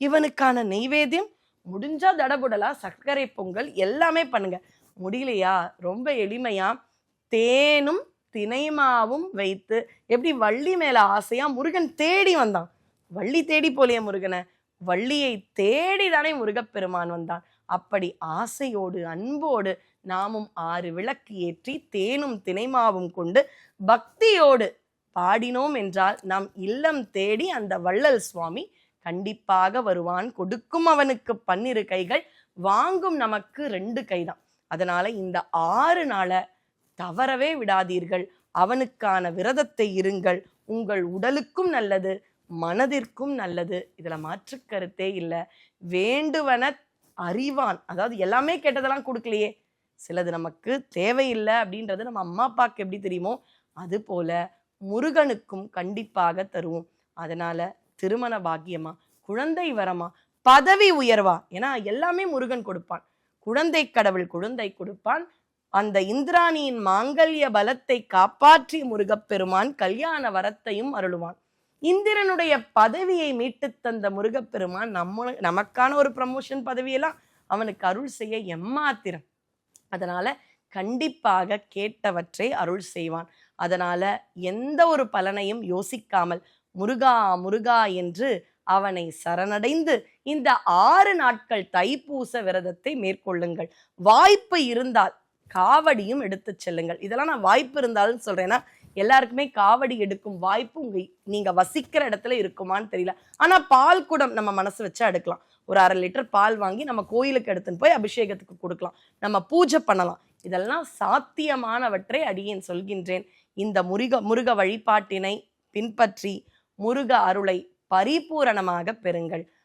இவனுக்கான நெய்வேத்தியம். முடிஞ்சா தடபுடலா சர்க்கரை பொங்கல் எல்லாமே பண்ணுங்க. முடியலையா? ரொம்ப எளிமையா. தேனும் தினைமாவும் வைத்து எப்படி வள்ளி மேல ஆசையா முருகன் தேடி வந்தான். வள்ளி தேடி போலிய முருகனை. வள்ளியை தேடி தானே முருகப்பெருமான் வந்தான். அப்படி ஆசையோடு அன்போடு நாமும் ஆறு விளக்கு ஏற்றி தேனும் தினைமாவும் கொண்டு பக்தியோடு பாடினோம் என்றால் நாம் இல்லம் தேடி அந்த வள்ளல் சுவாமி கண்டிப்பாக வருவான். கொடுக்கும் அவனுக்கு பன்னிரு கைகள் வாங்கும் நமக்கு ரெண்டு கைதான். அதனால இந்த ஆறு நாளை தவறவே விடாதீர்கள். அவனுக்கான விரதத்தை இருங்கள். உங்கள் உடலுக்கும் நல்லது மனதிற்கும் நல்லது. இதில் மாற்று கருத்தே இல்லை. வேண்டுவன அறிவான். அதாவது எல்லாமே கெட்டதெல்லாம் கொடுக்கலையே. சிலது நமக்கு தேவையில்லை அப்படின்றது நம்ம அம்மா அப்பாவுக்கு எப்படி தெரியுமோ அது போல முருகனுக்கும் கண்டிப்பாக தருவோம். அதனால திருமண பாக்கியமா? குழந்தை வரமா? பதவி உயர்வா? ஏன்னா எல்லாமே முருகன் கொடுப்பான். குழந்தை கடவுள் குழந்தை கொடுப்பான். அந்த இந்திராணியின் மாங்கல்ய பலத்தை காப்பாற்றி முருகப்பெருமான் கல்யாண வரத்தையும் அருளுவான். இந்திரனுடைய பதவியை மீட்டு தந்த முருகப்பெருமான் நம்ம நமக்கான ஒரு ப்ரமோஷன் பதவியெல்லாம் அவனுக்கு அருள் செய்ய எம்மாத்திரம். அதனால கண்டிப்பாக கேட்டவற்றை அருள் செய்வான். அதனால எந்த ஒரு பலனையும் யோசிக்காமல் முருகா முருகா என்று அவனை சரணடைந்து இந்த ஆறு நாட்கள் தைப்பூச விரதத்தை மேற்கொள்ளுங்கள். வாய்ப்பு இருந்தால் காவடியும் எடுத்து செல்லுங்கள். இதெல்லாம் நான் வாய்ப்பு இருந்தாலும் சொல்றேன்னா எல்லாருக்குமே காவடி எடுக்கும் வாய்ப்பு உங்க நீங்க வசிக்கிற இடத்துல இருக்குமான்னு தெரியல. ஆனா பால் குடம் நம்ம மனசு வச்சு எடுக்கலாம். ஒரு அரை லிட்டர் பால் வாங்கி நம்ம கோயிலுக்கு எடுத்துன்னு போய் அபிஷேகத்துக்கு கொடுக்கலாம். நம்ம பூஜை பண்ணலாம். இதெல்லாம் சாத்தியமானவற்றை அடியேன் சொல்கின்றேன். இந்த முருக முருக வழிபாட்டினை பின்பற்றி முருக அருளை பரிபூரணமாக பெறுங்கள்.